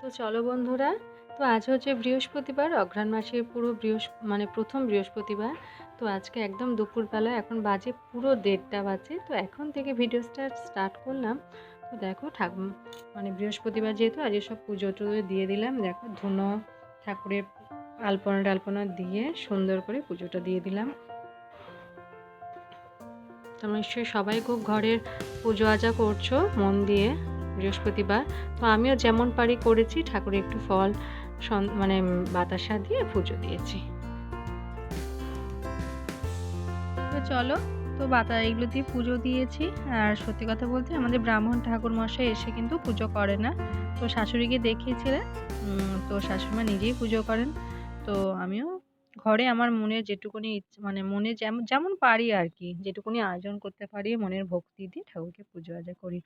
তো চলো বন্ধুরা, তো আজ হচ্ছে বৃহস্পতিবার, অঘ্রাণ মাসের পুরো বৃহস্প মানে প্রথম বৃহস্পতিবার। তো আজকে একদম দুপুরবেলা, এখন বাজে পুরো দেড়টা বাজে। তো এখন থেকে ভিডিওটা স্টার্ট করলাম। তো দেখো ঠাক মানে বৃহস্পতিবার যেহেতু, আজকে সব পুজো টুজো দিয়ে দিলাম। দেখো ধুনো, ঠাকুরের আলপনা টালপনা দিয়ে সুন্দর করে পুজোটা দিয়ে দিলাম। তোমরা নিশ্চয়ই সবাই খুব ঘরের পুজো আজা করছ, মন দিয়ে। বৃহস্পতিবার। তো আমিও যেমন পারি করেছি, ঠাকুরে একটু ফল মানে বাতাসা দিয়ে পুজো দিয়েছি। তো চলো, তো বাতা, এগুলো দিয়ে পুজো দিয়েছি। আর সত্যি কথা বলতে আমাদের ব্রাহ্মণ ঠাকুর মশাই এসে কিন্তু পুজো করে না। তো শাশুড়িকে দেখিয়েছিলেন তো শাশুড়িমা নিজেই পুজো করেন। তো আমিও ঘরে আমার মনের যেটুকুনি মানে মনে যেমন যেমন পারি আর কি, যেটুকুনি আয়োজন করতে পারি মনের ভক্তি দিয়ে ঠাকুরকে পুজো আজা করি।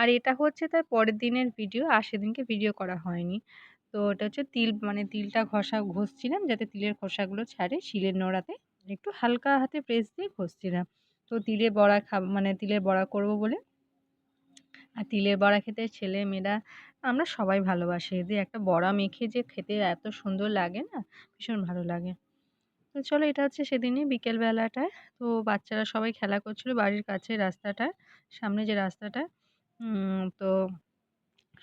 আর এটা হচ্ছে তার পরের দিনের ভিডিও, আর সেদিনকে ভিডিও করা হয়নি। তো এটা হচ্ছে তিল মানে তিলটা ঘষা, ঘষছিলাম যাতে তিলের খোসাগুলো ছাড়ে শিলের নোড়াতে। একটু হালকা হাতে প্রেস দিয়ে ঘষছিলাম। তো তিলে বড়া খাব মানে তিলের বড়া করব বলে। আর তিলের বড়া খেতে ছেলে মেয়েরা, আমরা সবাই ভালোবাসি। দিয়ে একটা বড়া মেখে যে খেতে এত সুন্দর লাগে না, ভীষণ ভালো লাগে। তো চলো এটা হচ্ছে সেদিনই বিকেলবেলাটায়। তো বাচ্চারা সবাই খেলা করছিল বাড়ির কাছে রাস্তাটায়, সামনে যে রাস্তাটা তো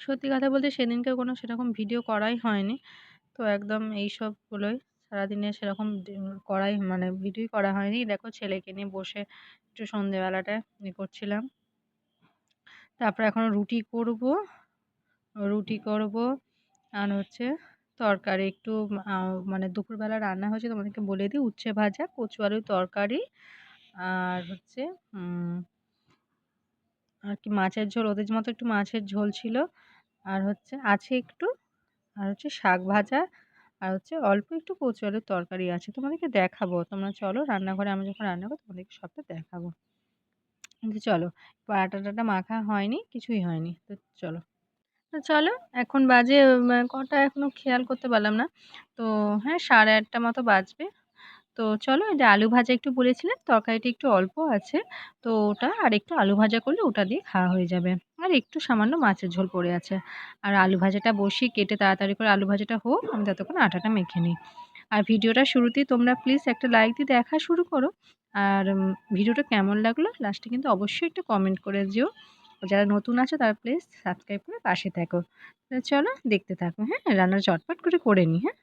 সত্যি কথা বলতে সেদিনকে কোনো সেরকম ভিডিও করাই হয়নি। তো একদম এই সবগুলোই সারাদিনে সেরকম করাই মানে ভিডিওই করা হয়নি। দেখো ছেলেকে নিয়ে বসে একটু সন্ধেবেলাটায় ইয়ে করছিলাম। তারপর এখন রুটি করব রুটি করব আর হচ্ছে তরকারি একটু মানে দুপুরবেলা রান্না হয়েছে তোমাদেরকে বলে দিই। উচ্ছে ভাজা, কচু আলুর তরকারি আর হচ্ছে আর কি মাছের ঝোল, ওদের মতো একটু মাছের ঝোল ছিল। আর হচ্ছে আছে একটু, আর হচ্ছে শাক ভাজা, আর হচ্ছে অল্প একটু কচু আলুর তরকারি আছে। তোমাদেরকে দেখাবো। তোমরা চলো রান্নাঘরে, আমি যখন রান্না করব তোমাদেরকে সবটা দেখাবো। কিন্তু চলো আটা টাটা মাখা হয়নি, কিছুই হয়নি। তো চলো। তো চলো, এখন বাজে কটা এখনও খেয়াল করতে পারলাম না। তো হ্যাঁ সাড়ে আটটা মতো বাজবে। তো চলো যে আলু ভাজা একটু বলেছিলাম তরকারিটা একটু অল্প আছে, তো ওটা আর একটু আলু ভাজা করলে ওটা দিয়ে খাওয়া হয়ে যাবে। আর একটু সামান্য মাছের ঝোল পড়ে আছে। আর আলু ভাজাটা বসিয়ে কেটে তাড়াতাড়ি করে আলু ভাজাটা হোক, আমি ততক্ষণ আটাটা মেখে নিই। আর ভিডিওটা শুরুতেই তোমরা প্লিজ একটা লাইক দিয়ে দেখা শুরু করো। আর ভিডিওটা কেমন লাগল? লাস্টে কিন্তু অবশ্যই একটা কমেন্ট করে দিও। যারা নতুন আছে তারা প্লিজ সাবস্ক্রাইব করে পাশে থাকো। চলো দেখতে থাকো হ্যাঁ? রান্না চটপট করে করে নিই হ্যাঁ?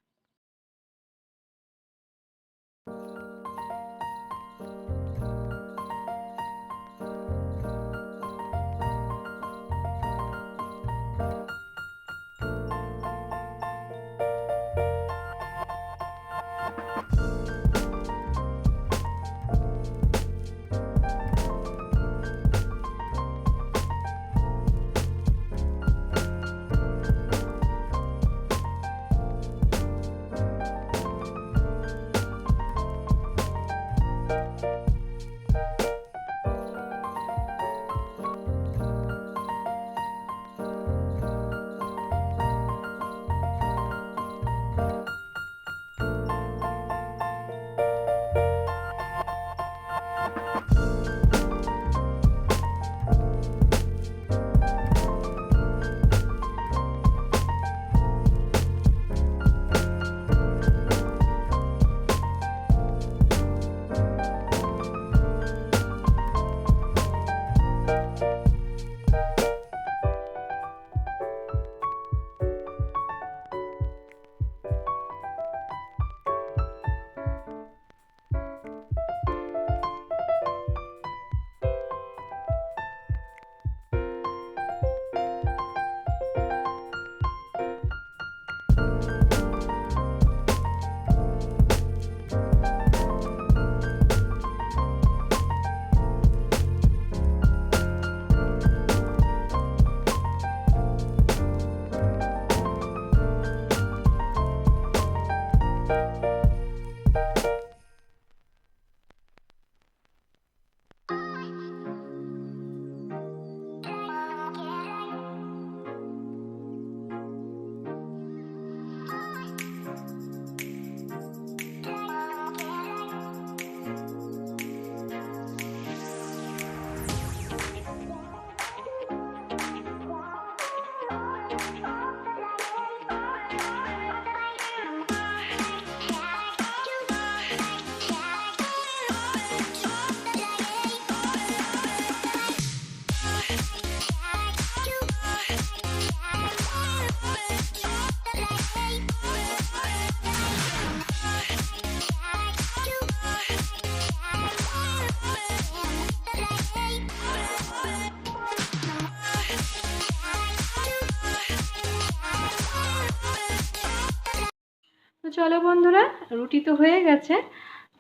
চলো বন্ধুরা, রুটি তো হয়ে গেছে।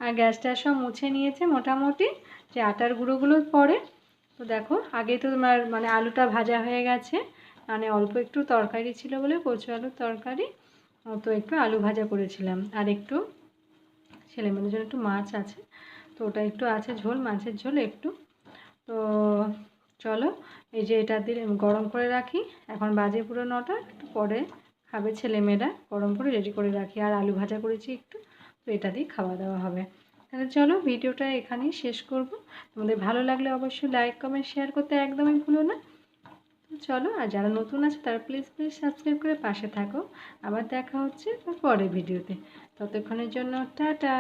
আর গ্যাসটা সব মুছে নিয়েছে মোটামুটি, যে আটার গুঁড়োগুলো পড়ে তো দেখো, আগে তো তোমার মানে আলুটা ভাজা হয়ে গেছে মানে অল্প একটু তরকারি ছিল বলে কচু আলুর তরকারি তো একটু আলু ভাজা করেছিলাম। আর একটু ছেলে মেয়েদের জন্য একটু মাছ আছে, তো ওটা একটু আছে ঝোল, মাছের ঝোল একটু। তো চলো, এই যে এটা দিয়ে গরম করে রাখি, এখন বাজে পুরো নটা, একটু পরে খাবে ছেলেমেয়েরা, গরম করে রেডি করে রাখি। আর আলু ভাজা করেছি একটু, তো এটা দিয়ে খাওয়া দাওয়া হবে। তাহলে চলো ভিডিওটা এখানেই শেষ করব। তোমাদের ভালো লাগলে অবশ্যই লাইক কমেন্ট শেয়ার করতে একদমই ভুলো না। চলো, আর যারা নতুন আছে তারা প্লিজ প্লিজ সাবস্ক্রাইব করে পাশে থাকো। আবার দেখা হচ্ছে পরে ভিডিওতে। ততক্ষণের জন্য টাটা!